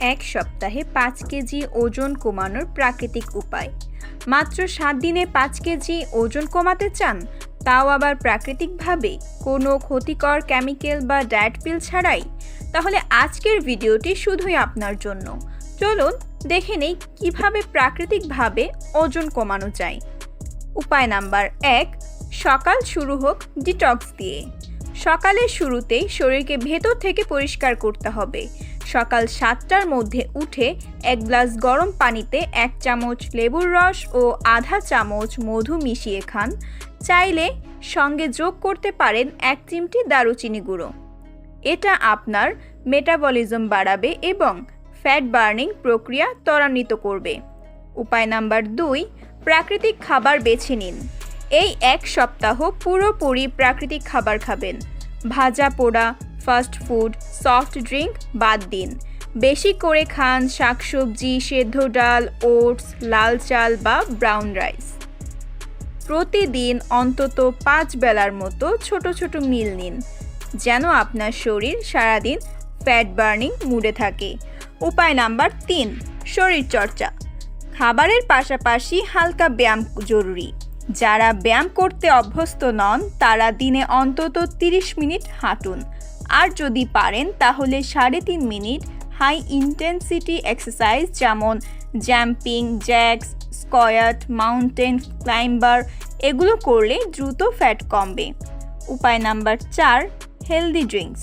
এক সপ্তাহে পাঁচ কেজি ওজন কমানোর প্রাকৃতিক উপায়। মাত্র সাত দিনে পাঁচ কেজি ওজন কমাতে চান, তাও আবার প্রাকৃতিকভাবে কোনো ক্ষতিকর কেমিক্যাল বা ডায়েট পিল ছাড়াই? তাহলে আজকের ভিডিওটি শুধুই আপনার জন্য। চলুন দেখে নেই কীভাবে প্রাকৃতিকভাবে ওজন কমানো যায়। উপায় নাম্বার এক, সকাল শুরু হোক ডিটক্স দিয়ে। সকালের শুরুতেই শরীরকে ভেতর থেকে পরিষ্কার করতে হবে। সকাল সাতটার মধ্যে উঠে এক গ্লাস গরম পানিতে এক চামচ লেবুর রস ও আধা চামচ মধু মিশিয়ে খান। চাইলে সঙ্গে যোগ করতে পারেন এক চিমটি দারুচিনি গুঁড়ো। এটা আপনার মেটাবলিজম বাড়াবে এবং ফ্যাট বার্নিং প্রক্রিয়া ত্বরান্বিত করবে। উপায় নাম্বার দুই, প্রাকৃতিক খাবার বেছে নিন। এই এক সপ্তাহ পুরোপুরি প্রাকৃতিক খাবার খাবেন। ভাজা পোড়া ফাস্ট ফুড, সফট ড্রিঙ্ক বাদ দিন। বেশি করে খান শাকসবজি, সেদ্ধ ডাল, ওটস, লাল চাল বা ব্রাউন রাইস। প্রতিদিন অন্তত পাঁচ বেলার মতো ছোট ছোট মিল নিন, যেন আপনার শরীর সারাদিন ফ্যাট বার্নিং মুডে থাকে। উপায় নাম্বার তিন, শরীরচর্চা। খাবারের পাশাপাশি হালকা ব্যায়াম জরুরি। যারা ব্যায়াম করতে অভ্যস্ত নন, তারা দিনে অন্তত 30 মিনিট হাঁটুন। আর যদি পারেন, তাহলে সাড়ে তিন মিনিট হাই ইন্টেন্সিটি এক্সারসাইজ, যেমন jumping jacks squat, mountain climber, এগুলো করলে দ্রুত ফ্যাট কমবে। উপায় নাম্বার চার, হেলদি ড্রিঙ্কস।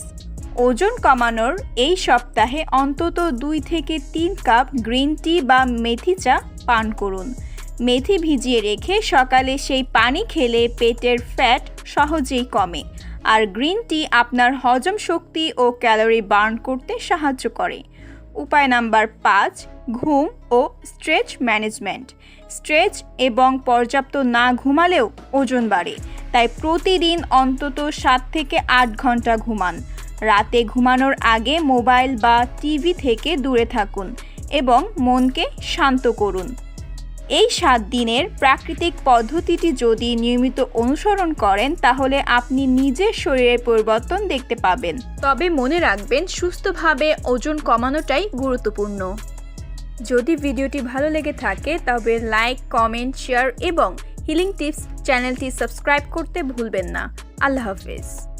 ওজন কমানোর এই সপ্তাহে অন্তত দুই থেকে তিন কাপ গ্রিন টি বা মেথি চা পান করুন। মেথি ভিজিয়ে রেখে সকালে সেই পানি খেলে পেটের ফ্যাট সহজেই কমে। আর গ্রিন টি আপনার হজম শক্তি ও ক্যালোরি বার্ন করতে সাহায্য করে। উপায় নাম্বার পাঁচ, ঘুম ও স্ট্রেচ ম্যানেজমেন্ট। স্ট্রেচ এবং পর্যাপ্ত না ঘুমালেও ওজন বাড়ে, তাই প্রতিদিন অন্তত সাত থেকে আট ঘণ্টা ঘুমান। রাতে ঘুমানোর আগে মোবাইল বা টিভি থেকে দূরে থাকুন এবং মনকে শান্ত করুন। এই সাত দিনের প্রাকৃতিক পদ্ধতিটি যদি নিয়মিত অনুসরণ করেন, তাহলে আপনি নিজের শরীরের পরিবর্তন দেখতে পাবেন। তবে মনে রাখবেন, সুস্থভাবে ওজন কমানোটাই গুরুত্বপূর্ণ। যদি ভিডিওটি ভালো লেগে থাকে, তবে লাইক, কমেন্ট, শেয়ার এবং হিলিং টিপস চ্যানেলটি সাবস্ক্রাইব করতে ভুলবেন না। আল্লাহ হাফেজ।